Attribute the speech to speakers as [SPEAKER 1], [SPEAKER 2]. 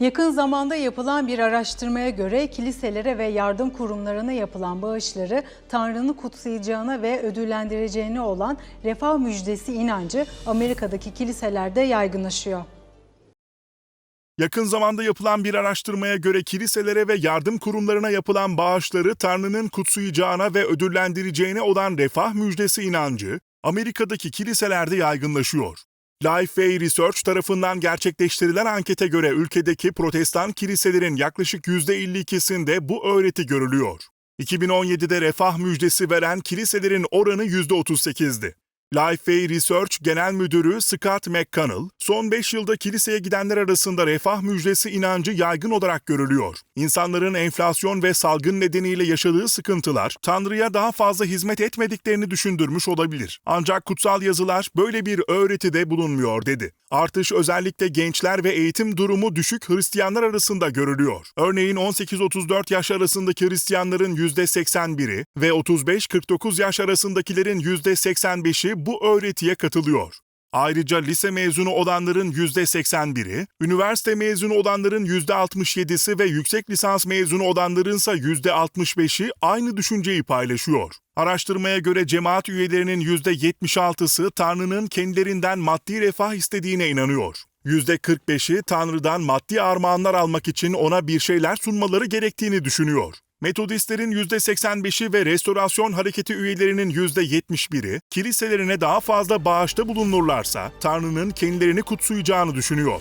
[SPEAKER 1] Yakın zamanda yapılan bir araştırmaya göre kiliselere ve yardım kurumlarına yapılan bağışları Tanrı'nı kutsayacağına ve ödüllendireceğine olan refah müjdesi inancı Amerika'daki kiliselerde yaygınlaşıyor.
[SPEAKER 2] Yakın zamanda yapılan bir araştırmaya göre kiliselere ve yardım kurumlarına yapılan bağışları Tanrı'nın kutsayacağına ve ödüllendireceğine olan refah müjdesi inancı Amerika'daki kiliselerde yaygınlaşıyor. Lifeway Research tarafından gerçekleştirilen ankete göre ülkedeki protestan kiliselerin yaklaşık %52'sinde bu öğreti görülüyor. 2017'de refah müjdesi veren kiliselerin oranı %38'di. Lifeway Research Genel Müdürü Scott McConnell, son 5 yılda kiliseye gidenler arasında refah müjdesi inancı yaygın olarak görülüyor. İnsanların enflasyon ve salgın nedeniyle yaşadığı sıkıntılar, Tanrı'ya daha fazla hizmet etmediklerini düşündürmüş olabilir. Ancak kutsal yazılar böyle bir öğretide bulunmuyor dedi. Artış özellikle gençler ve eğitim durumu düşük Hristiyanlar arasında görülüyor. Örneğin 18-34 yaş arasındaki Hristiyanların %81'i ve 35-49 yaş arasındakilerin %85'i bu öğretiye katılıyor. Ayrıca lise mezunu olanların %81'i, üniversite mezunu olanların %67'si ve yüksek lisans mezunu olanlarınsa %65'i aynı düşünceyi paylaşıyor. Araştırmaya göre cemaat üyelerinin %76'sı Tanrı'nın kendilerinden maddi refah istediğine inanıyor. %45'i Tanrı'dan maddi armağanlar almak için ona bir şeyler sunmaları gerektiğini düşünüyor. Metodistlerin %85'i ve restorasyon hareketi üyelerinin %71'i kiliselerine daha fazla bağışta bulunurlarsa Tanrı'nın kendilerini kutsayacağını düşünüyor.